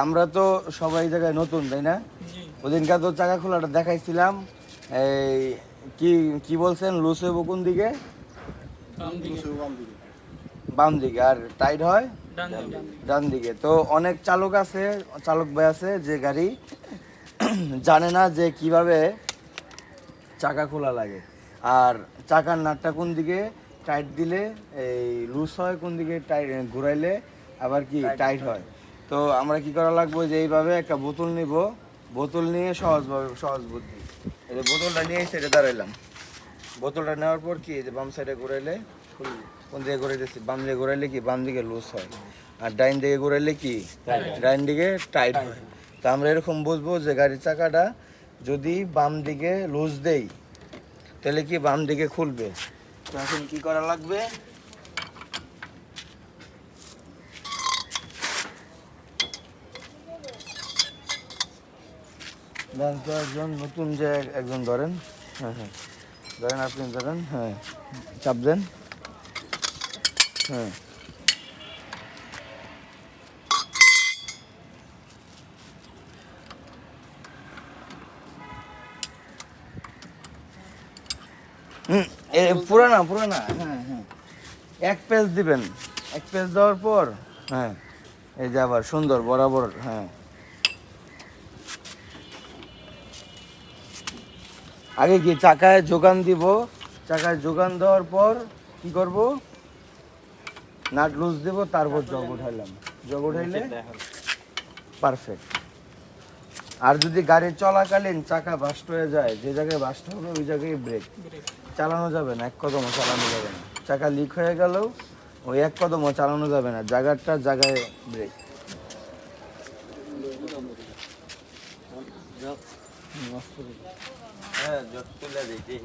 আমরা তো সবাই জায়গায় নতুন তাই না? জি। ওদিনকে তো চাকা খোলাটা দেখাইছিলাম। এই কি কি বলছেন? লুজ হইব কোন দিকে? বাম দিকে। আর টাইট হয়? ডান দিকে। ডান দিকে। তো অনেক চালক আছে চালক ভাই আছে যে গাড়ি জানে না যে কীভাবে চাকা খোলা লাগে। আর চাকার নাটটা কোন দিকে? টাইট দিলে এই লুজ হয় কোন দিকে? টাইট ঘুরাইলে আবার কি টাইট হয়। তো আমরা কি করা লাগবে যে এইভাবে একটা বোতল নিব। বোতল নিয়ে সহজভাবে সহজ বুদ্ধি। এই যে বোতলটা নিয়ে সেটা দাঁড়াইলাম। বোতলটা নেওয়ার পর কি এই যে বাম সাইডে ঘুরাইলে কোন দিকে ঘুরাইতেছি? বাম দিকে ঘুরাইলে কি বাম দিকে লুজ হয়। আর ডাইন দিকে ঘুরাইলে কি? ডাইন দিকে টাইট হয়। তা আমরা এরকম বুঝব যে গাড়ির চাকাটা যদি বাম দিকে লুজ দেই তাহলে কি বাম দিকে খুলবে? তো এখন কি করা লাগবে? দেন তো একজন নতুন যে একজন ধরেন। হ্যাঁ হ্যাঁ। ধরেন আপনি ধরেন হ্যাঁ। চাপ দেন। হ্যাঁ। পুরানা পুরানা। হ্যাঁ হ্যাঁ। এক পেজ দিবেন। এক পেজ দেওয়ার পর হ্যাঁ। এই যে আবার সুন্দর, বরাবর হ্যাঁ। আগে কি চাকায় যোগান দিব। চাকায় যোগান দেওয়ার পর কি করব? নাট লুজ দেব, তারপর জগ উঠাইলাম। জগ উঠাইলে পারফেক্ট। আর যদি গাড়ি চলাকালীন চাকা বাস্ট হয়ে যায়, যে জায়গায় বাস্ট হবে, ওই জায়গায় ব্রেক। ব্রেক চালানো যাবে না, এক কদমও চালানো যাবে না। চাকা লিক হয়ে গেলেও ওই এক কদমও চালানো যাবে না, জায়গাটা জায়গায় ব্রেক। হ্যাঁ যত তুলে দিই